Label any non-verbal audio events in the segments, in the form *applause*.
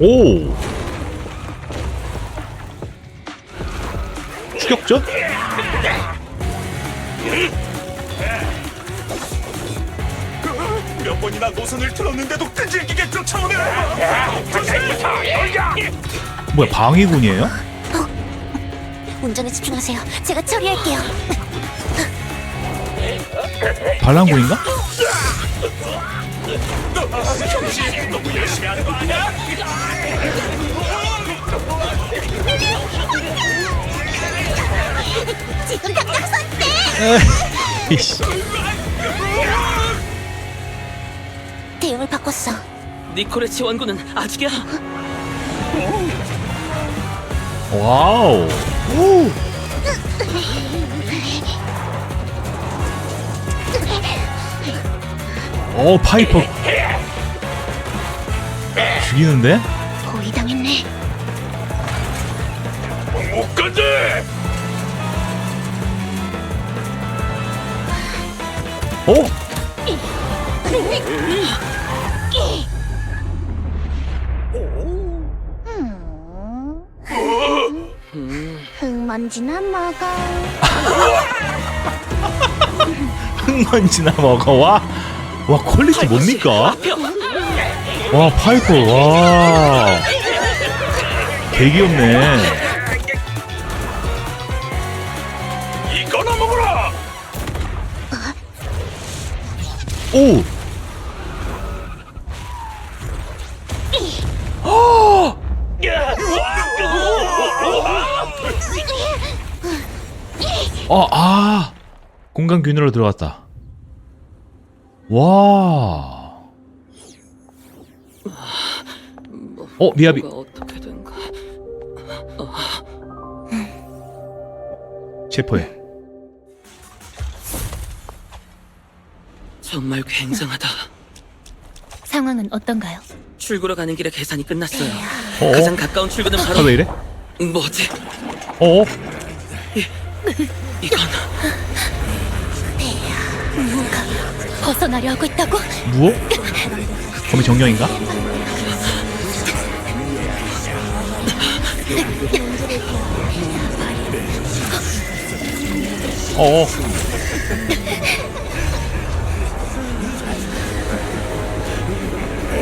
오 추격전? 몇 번이나 노선을 틀었는데도 끈질기게 쫓아오네. 뭐야 방위군이에요? 운전에 집중하세요. 제가 처리할게요. 반란군인가? 형씨 너무 열심히 하는 거 아니야? 지금 당장 선택! 이씨 대응을 바꿨어. 니콜의 지원군은 아직이야. 와우 *laughs* 오. 오 파이퍼 죽이는데? 거의 당했네. 못 간대. 오? 흙먼지나 먹어. 흙먼지나 먹어 와. 와 퀄리티 뭡니까? 와 파이퍼 와. 귀엽네. 이거나 먹어라. 오. 어, 아. 공간 균으로 들어갔다. 와. 어, 어떻게 된가? 체포해. 정말 굉장하다. 상황은 어떤가요? 출구로 가는 길에 계산이 끝났어요. 어? 가장 가까운 출구는 아, 바로 왜 이래? 뭐지? 어? 이건 뭔가 *laughs* 벗어나려 하고 있다고? 무어? 범이 정령인가? 어.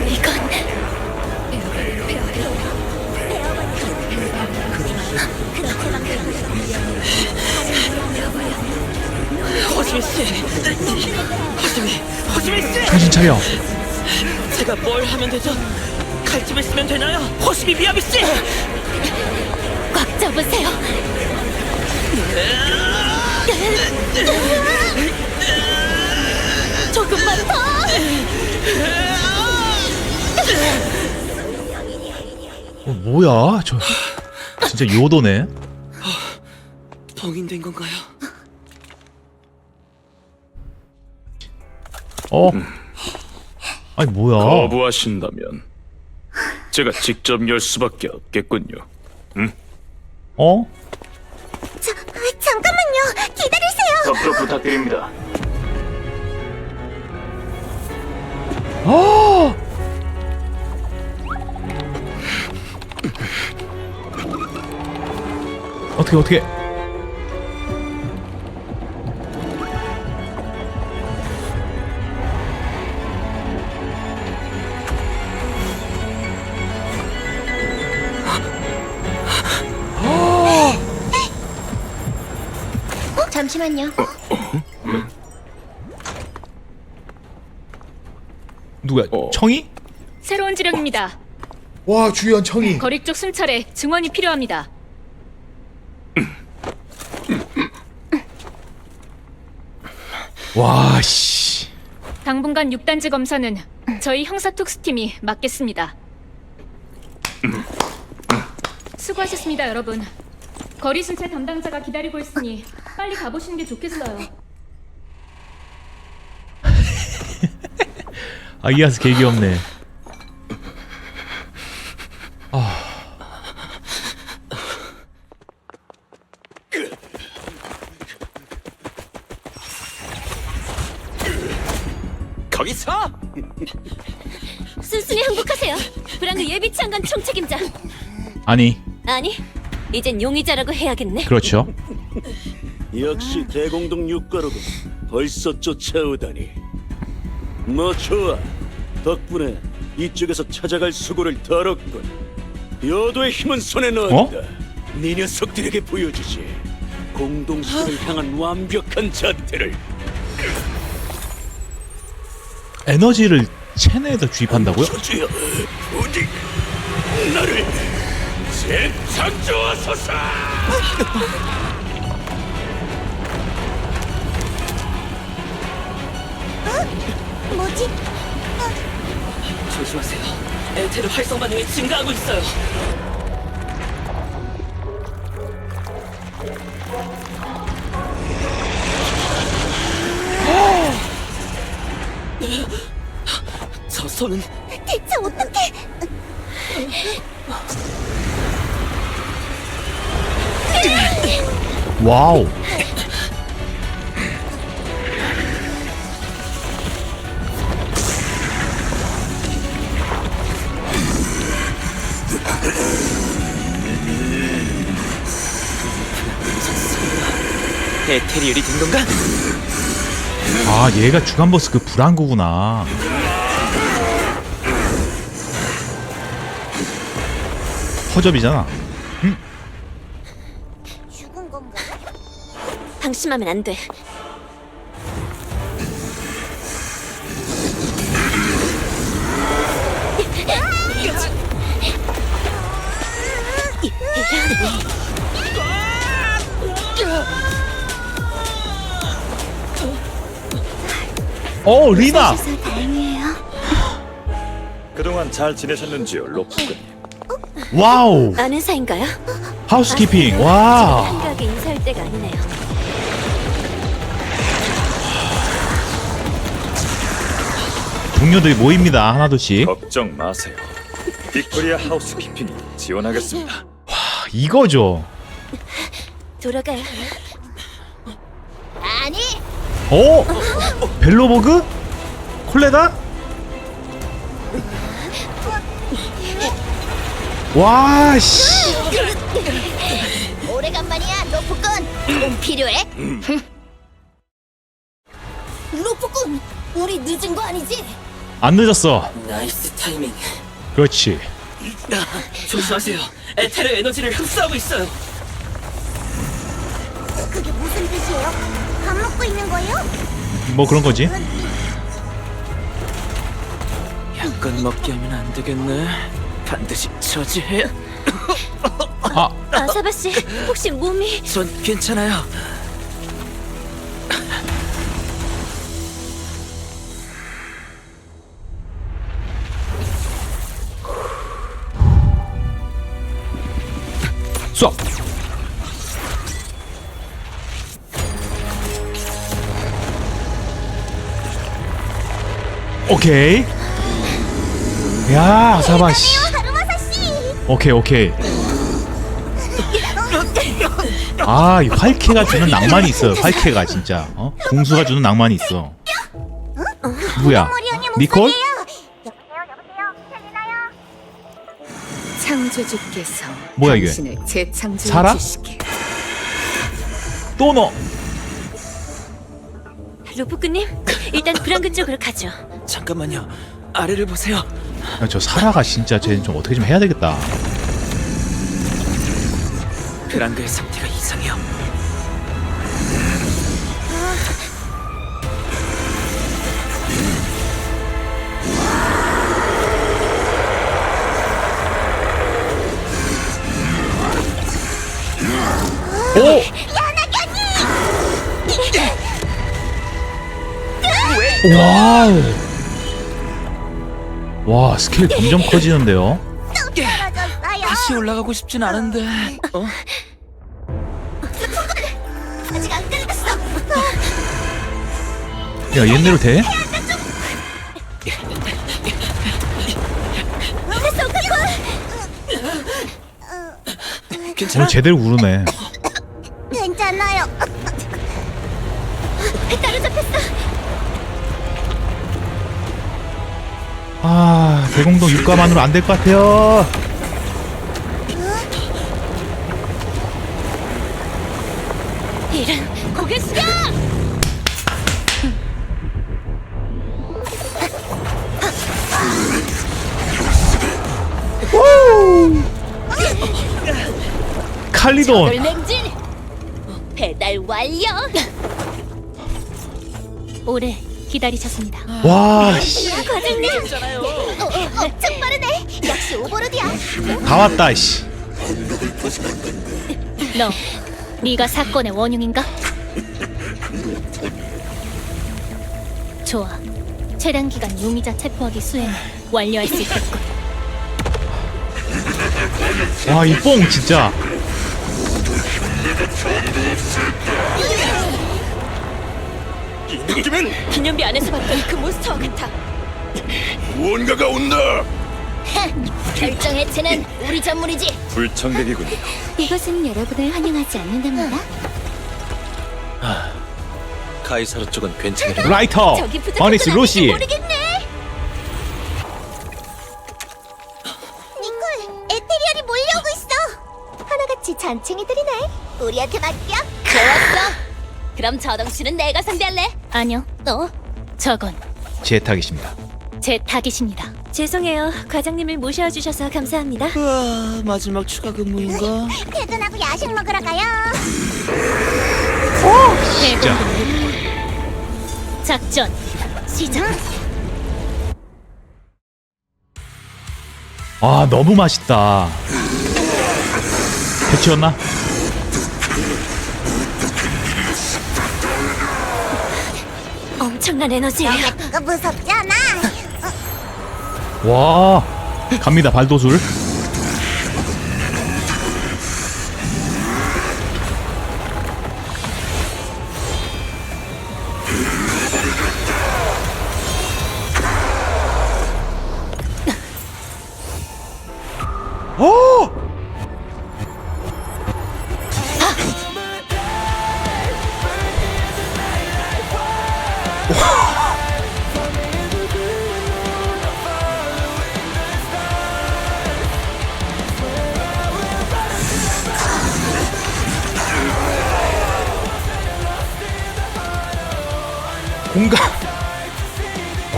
이건 차려. 제가 뭘 하면 되죠? 칼집을 쓰면 되나요? 허수미 미야비 씨. 꽉 잡으세요. 조금만 더. 어, 뭐야? 저 진짜 요도네. 봉인된 건가요? 어? 아니 뭐야? 거부하신다면 제가 직접 열 수밖에 없겠군요. 어? 자, 잠깐만요. 기다리세요. 협조 부탁드립니다. 아! 어떻게 어떻게? 잠시만요. 누가? 어. 청이? 새로운 지령입니다. 와 주연 청이. 거리 쪽 순찰에 증원이 필요합니다. 와 씨. 당분간 6단지 검사는 저희 형사 특수팀이 맡겠습니다. 수고하셨습니다, 여러분. 거리 순찰 담당자가 기다리고 있으니 빨리 가보시는 게 좋겠어요. 아기야스 개 귀엽네. 거기서 순순히 항복하세요. 브랑그 예비치 한관 총책임자. 아니 아니, 이젠 용의자라고 해야겠네. 그렇죠. 역시 대공동 육가로군 벌써 쫓아오다니. 뭐 좋아. 덕분에 이쪽에서 찾아갈 수고를 덜었군. 여도의 힘은 손에 넣었다. 네 녀석들에게 보여주지. 공동선을 향한 완벽한 자태를. 에너지를 체내에다 주입한다고요? 저주여 나를 재창조하소서 뭐지? 조심하세요. 에테르 활성 반응이 증가하고 있어요. 저 손은 대체 어떻게? 와우. 에테리얼이 된 건가? 아 얘가 주간보스 그 불안구구나. 허접이잖아 방심하면 안 돼. 어 리나 다행이에요. 그동안 잘 지내셨는지요, 로프군? 와우 아는 사인가요? 하우스키핑 와 한가하게 인사할 때가 아니네요. 동료들이 모입니다 하나둘씩 걱정 마세요. 빅토리아 하우스 키핑이 지원하겠습니다. 아, 이거죠 돌아가요. 아니, 어? 벨로버그? 콜레다? 와, 씨. 오래간만이야, 로프꾼. 돈 필요해? 로프꾼, 우리 늦은 거 아니지? 안 늦었어. 나이스 타이밍. 그렇지. 조심하세요. 에테르 에너지를 흡수하고 있어요. 그게 무슨 뜻이에요? 밥 먹고 있는 거예요? 뭐 그런 거지. 약간 먹게 하면 안 되겠네. 반드시 저지해. 아, 아사바 씨, 혹시 몸이 전 괜찮아요. 쏴. 오케이. 야, 아사바 씨. 오케이, 오케이. 아, 이 활캐가 주는 낭만이 있어요. 활캐가 진짜. 어? 궁수가 주는 낭만이 있어. 누구야? 니콜? 창조주께서 뭐야, 이게? 당신을 재창조해 살아? 또 너. 로프꾼님, 일단 브랑그 쪽으로 *laughs* 가죠. 잠깐만요. 아래를 보세요. 야, 저 사라가 진짜 쟤는 좀 어떻게 좀 해야 되겠다. 그란그의 상태가 이상해요. 와우. 와, 스케일 점점 커지는데요. 다시 올라가고 싶진 않은데. 어? 아직 안 끝났어. 야, 옛대로 돼? 오늘 제대로 구르네. 대공동 육가만으로 안 될 것 같아요. 이런 고개 숙여! 칼리돈. 돌맹진 배달 완료. 오래 기다리셨습니다. 와, 씨. 과장님. 어, 어, 엄청 빠르네. 역시 오버로드야. 다 왔다, 씨. 너, 네가 사건의 원흉인가? 좋아. 최단 기간 용의자 체포하기 수행을 완료할 수 있겠군. 와, 이 뽕 진짜. 이쯤엔 기념비 안에서 봤던 그 몬스터와 같아. 무언가가 온다. *laughs* 결정 해체는 우리 전문이지. 불청객이군요. 이것은 여러분을 환영하지 않는답니다. 카이사르 쪽은 괜찮으려 라이터. 저기 어니스 로시. 모르겠네. 니콜, 에테리얼이 몰려오고 있어. 하나같이 잔챙이들이네. 우리한테 맡겨. 좋았어. 그럼 저 덩치는 내가 상대할래. 아니요, 어? 저건 제 타깃입니다. 제 타깃입니다. 죄송해요. 과장님을 모셔주셔서 감사합니다. 우와 마지막 추가 근무인가? *laughs* 퇴근하고 야식 먹으러 가요. 진짜. 작전 시작. 아, 너무 맛있다. 배치웠나? 엄청난 에너지. 그거 무섭잖아. 와. 갑니다, 발도술.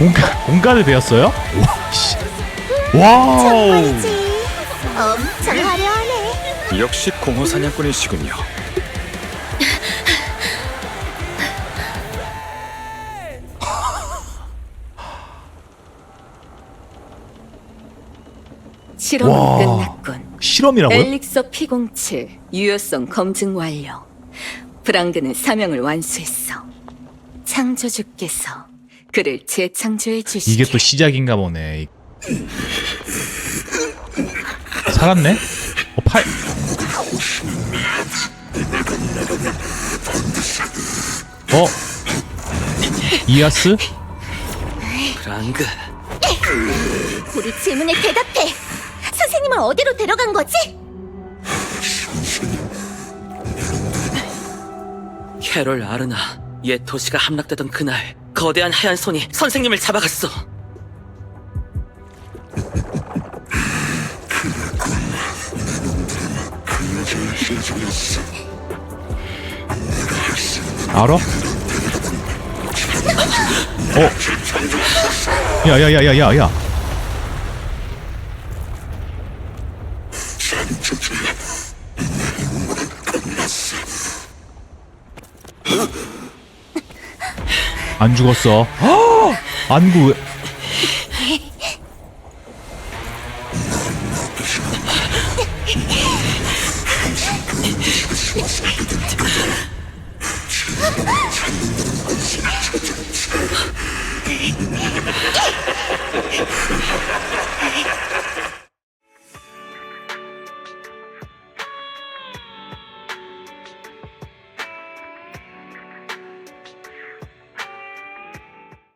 공간 공간을 배웠어요? 와, 씨. 와우. 엄청 화려하네. 역시 공허 사냥꾼이시군요. 실험은 와. 끝났군. 실험이라고요? 엘릭서 P07 유효성 검증 완료. 브랑그는 사명을 완수했어. 창조주께서 그를 재창조해 주시길. 이게 또 시작인가 보네. 살았네? 어, 팔. 어? 이아스? 브랑그 우리 질문에 대답해. 선생님을 어디로 데려간 거지? 캐롤 아르나 옛 도시가 함락되던 그날 거대한 하얀 손이 선생님을 잡아갔어 알아? 어? 야야야야야 야. 안 죽었어. 안구